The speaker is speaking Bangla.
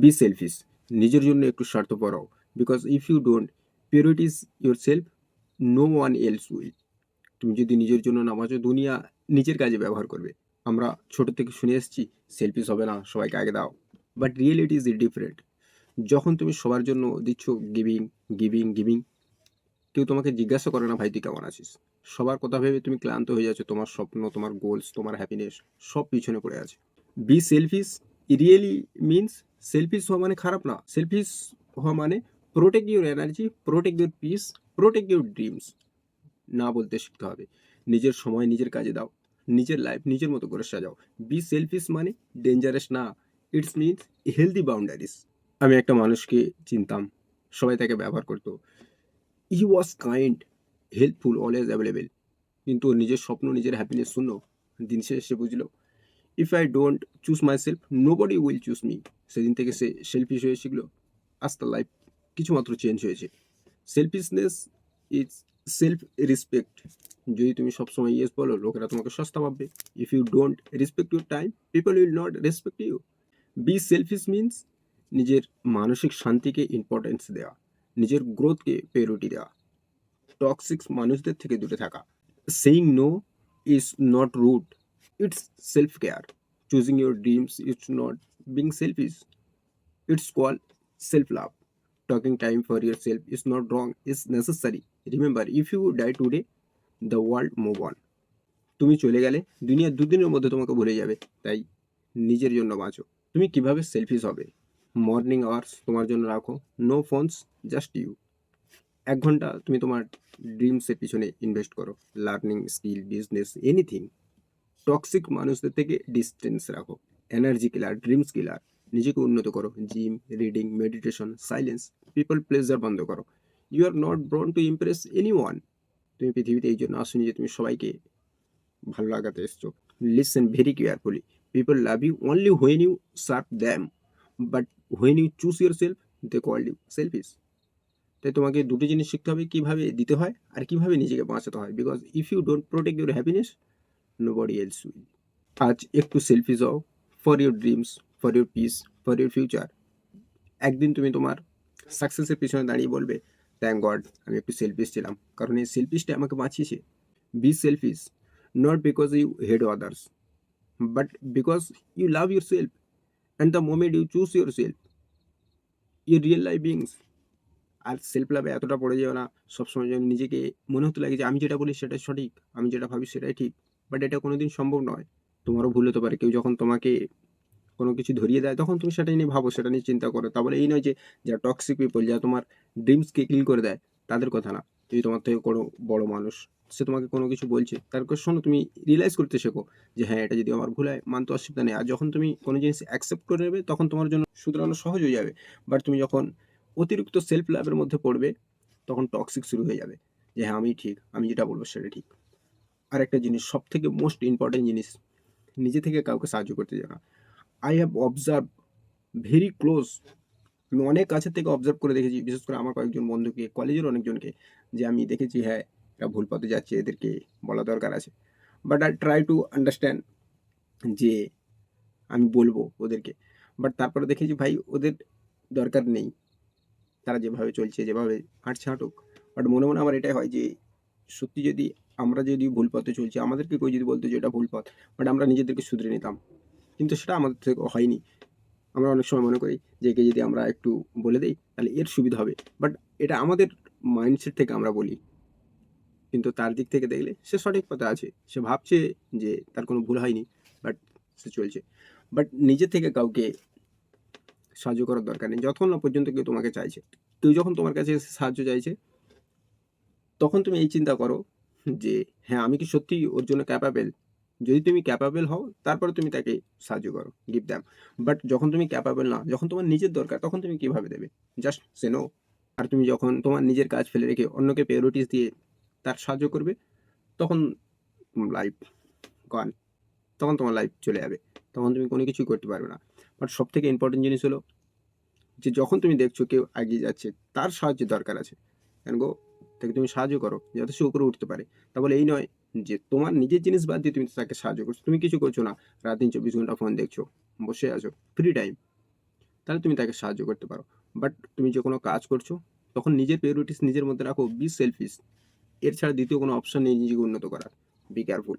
বি সেলফিশ নিজের জন্য একটু স্বার্থপর হও। Because if you don't prioritise yourself no one else will তুমি যদি নিজের জন্য না বাঁচো, দুনিয়া নিজের কাজে ব্যবহার করবে। আমরা ছোট থেকে শুনে এসেছি সেলফিশ হবে না, সবাইকে আগে দাও। বাট রিয়েলিটি ইজ ডিফারেন্ট যখন তুমি সবার জন্য দিচ্ছ গিভিং গিভিং গিভিং কেউ তোমাকে জিজ্ঞাসা করে না, ভাই, তুই কেমন আছিস? সবার কথা ভেবে তুমি ক্লান্ত হয়ে যাচ্ছ। তোমার স্বপ্ন, তোমার গোলস তোমার হ্যাপিনেস সব পিছনে পড়ে আছে। Be selfish really means selfish হওয়া মানে খারাপ না। সেলফিশ হওয়া মানে protect your energy protect your peace protect your dreams না বলতে শিখতে হবে। নিজের সময় নিজের কাজে দাও। নিজের লাইফ নিজের মতো করে সাজাও। বি সেলফিশ মানে ডেঞ্জারাস না। ইটস মিনস হেলদি বাউন্ডারিজ আমি একটা মানুষকে চিনতাম। সবাই তাকে ব্যবহার করতো। He was kind helpful always available কিন্তু নিজের স্বপ্ন, নিজের হ্যাপিনেস শূন্য। দিন শেষে বুঝলো if I don't choose myself nobody will choose me সেদিন থেকে সে সেলফিশ হয়ে শিখলো আজ তার লাইফ কিছুমাত্র চেঞ্জ হয়েছে। সেলফিশনেস ইজ সেলফ রেসপেক্ট যদি তুমি সবসময় ইয়েস বলো, লোকেরা তোমাকে সস্তা পাবে if you don't respect your time people will not respect you be selfish means নিজের মানসিক শান্তিকে ইম্পর্টেন্স দেওয়া। নিজের গ্রোথকে প্রায়োরিটি দেওয়া। টক্সিক মানুষদের থেকে দূরে থাকা। Saying no is not rude it's self care choosing your dreams it's not being selfish it's call self love talking time for yourself is not wrong is necessary. Remember, if you die today, the world move on. তুমি চলে গেলে দুনিয়া দুদিনের মধ্যে তোমাকে ভুলে যাবে, তাই নিজের জন্য বাঁচো। তুমি কীভাবে সেলফিস হবে? মর্নিং আওয়ার্স তোমার জন্য রাখো নো ফোনস জাস্ট ইউ এক ঘণ্টা তুমি তোমার ড্রিমসের পিছনে ইনভেস্ট করো। Learning skill business anything toxic মানুষদের থেকে ডিস্টেন্স রাখো। এনার্জি কিলার ড্রিমস কিলার নিজেকে উন্নত করো। Gym reading meditation silence people pleaser বন্ধ করো। You are not born to impress anyone তুমি পৃথিবীতে এই জন্য আসুনি যে তুমি সবাইকে ভালো লাগাতে এসছো। Listen very carefully people love you only when you serve them but when you choose yourself they call you selfish তাই তোমাকে দুটো জিনিস শিখতে হবে, কীভাবে দিতে হয় আর কীভাবে নিজেকে বাঁচাতে হয়। Because if you don't protect your happiness body else will আজ একটু সেলফিস হও for your dreams for your peace for your future একদিন তুমি তোমার সাকসেসের পিছনে দাঁড়িয়ে বলবে থ্যাংক গড আমি একটু সেলফিশ ছিলাম। কারণ এই সেলফিশটা আমাকে বাঁচিয়েছে। Be selfish not because you hate others but because you love yourself and the moment you choose yourself your real life begins R self লাভে এতটা পড়ে যাও না, সবসময় যেন নিজেকে মনে হতে লাগে যে, আমি যেটা বলি সেটাই সঠিক, আমি যেটা ভাবি সেটাই ঠিক। বাট এটা কোনোদিন সম্ভব নয়। তোমারও ভুল হতে পারে। কেউ যখন তোমাকে কোনো কিছু ধরিয়ে দেয়, তখন তুমি সেটা নিয়ে ভাবো, সেটা নিয়ে চিন্তা করো। তারপরে এই নয় যে, যারা টক্সিক পিপল যারা তোমার ড্রিমসকে কিল করে দেয়, তাদের কথা না। যদি তোমার থেকে কোনো বড় মানুষ, সে তোমাকে কোনো কিছু বলছে, তার কথা শোনো, তুমি রিয়েলাইজ করতে শেখো যে হ্যাঁ এটা যদি আমার ভুল হয়, মানতে অসুবিধা নেই। আর যখন তুমি কোনো জিনিস অ্যাকসেপ্ট করে নেবে, তখন তোমার জন্য শুধরানো সহজ হয়ে যাবে। বাট তুমি যখন অতিরিক্ত সেলফ লাভের মধ্যে পড়বে, তখন টক্সিক শুরু হয়ে যাবে। যে হ্যাঁ আমি ঠিক, আমি যেটা বলব সেটা ঠিক। আর একটা জিনিস সব থেকে মোস্ট ইম্পর্টেন্ট জিনিস, নিজে থেকে কাউকে সাহায্য করতে জানা। I have observe very close আমি অনেক কাছের থেকে অবজার্ভ করে দেখেছি, বিশেষ করে আমার কয়েকজন বন্ধুকে, কলেজের অনেকজনকে, যে আমি দেখেছি হ্যাঁ এরা ভুল পথে যাচ্ছে, এদেরকে বলা দরকার আছে। But I try to understand যে আমি বলব ওদেরকে। বাট তারপরে দেখেছি, ভাই, ওদের দরকার নেই। তারা যেভাবে চলছে, যেভাবে হাঁটছে, হাঁটুক। বাট মনে মনে আমার এটাই হয় যে, সত্যি যদি আমরা যদি ভুল পথে চলছি, আমাদেরকে কেউ যদি বলতো যে এটা ভুল পথ বাট আমরা নিজেদেরকে শুধরে নিতাম। কিন্তু সেটা আমাদের থেকে হয়নি। আমরা অনেক সময় মনে করি যে একে যদি আমরা একটু বলে দিই, তাহলে এর সুবিধা হবে। বাট এটা আমাদের মাইন্ডসেট থেকে আমরা বলি। কিন্তু তার দিক থেকে দেখলে সে সঠিক পথে আছে। সে ভাবছে যে তার কোনো ভুল হয়নি বাট সে চলছে। বাট নিজে থেকে কাউকে সাহায্য করার দরকার নেই। যতক্ষণ না পর্যন্ত কেউ তোমাকে চাইছে, কেউ যখন তোমার কাছে সাহায্য চাইছে, তখন তুমি এই চিন্তা করো যে হ্যাঁ আমি কি সত্যি ওর জন্য ক্যাপাবেল যদি তুমি ক্যাপাবেল হও, তারপরে তুমি তাকে সাহায্য করো গিভ দ্যাম বাট যখন তুমি ক্যাপাবেল না, যখন তোমার নিজের দরকার, তখন তুমি কীভাবে দেবে? জাস্ট সে নো আর তুমি যখন তোমার নিজের কাজ ফেলে রেখে অন্যকে প্রায়োরিটিস দিয়ে তার সাহায্য করবে, তখন লাইফ গান তখন তোমার লাইফ চলে যাবে। তখন তুমি কোনো কিছুই করতে পারবে না। বাট সব থেকে ইম্পর্টেন্ট জিনিস হলো যে, যখন তুমি দেখছ কেউ এগিয়ে যাচ্ছে, তার সাহায্যের দরকার আছে। কেন গো তাকে তুমি সাহায্য করো যাতে সে উপরে উঠতে পারে তাহলে এই নয় যে তোমার নিজের জিনিস বাদ দিয়ে তুমি তাকে সাহায্য করছ তুমি কিছু করছ না রাত দিন চব্বিশ ঘণ্টা ফোন দেখছ বসে আছো ফ্রি টাইম তাহলে তুমি তাকে সাহায্য করতে পারো। বাট তুমি যে কোনো কাজ করছ, তখন নিজের প্রিয়োরিটিস নিজের মধ্যে রাখো। বি সেলফিস এর ছাড়া দ্বিতীয় কোনো অপশন নেই নিজেকে উন্নত করার। Be careful.